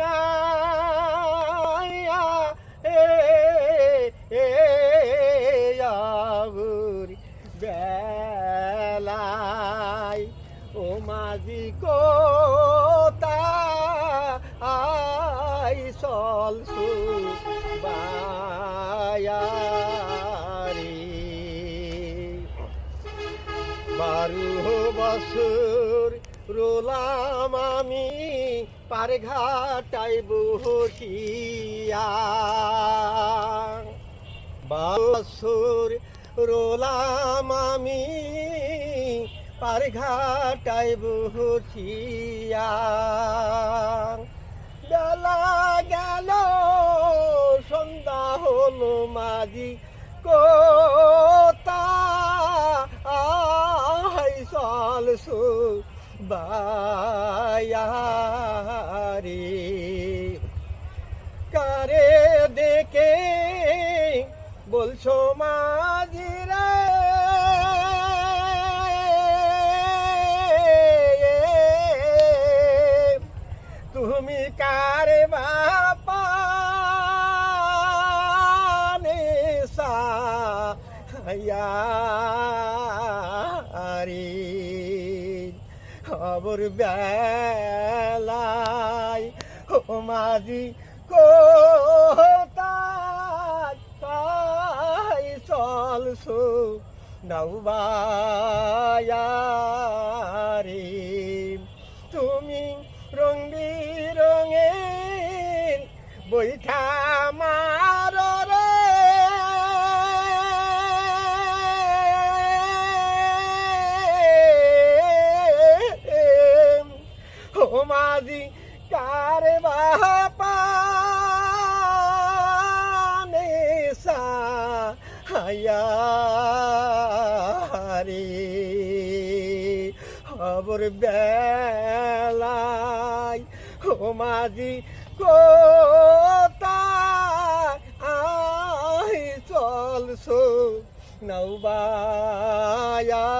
না এ এ আবুরি ও আই চল বায়ারি বারো বছর রোলাম আমি পার ঘাটাই বসিয়া বারো বছর রোলাম আমি, পার ঘাটাই বসিয়া বেলা গেল, সন্ধ্যা হলো মাঝি কোতা বায়ারি কারে দেখে বলছো মাঝি রে তুমি কারে বাপা আরে খবর বেলায় ও মাঝি কোথায়? চলছো নৌবায়ারে তুমি রং বিরঙের বৈঠা মাঝি কার বাপা হায়ারে খবর বেলায় ও মাঝি কোথায় আই চলছো? নৌবায়া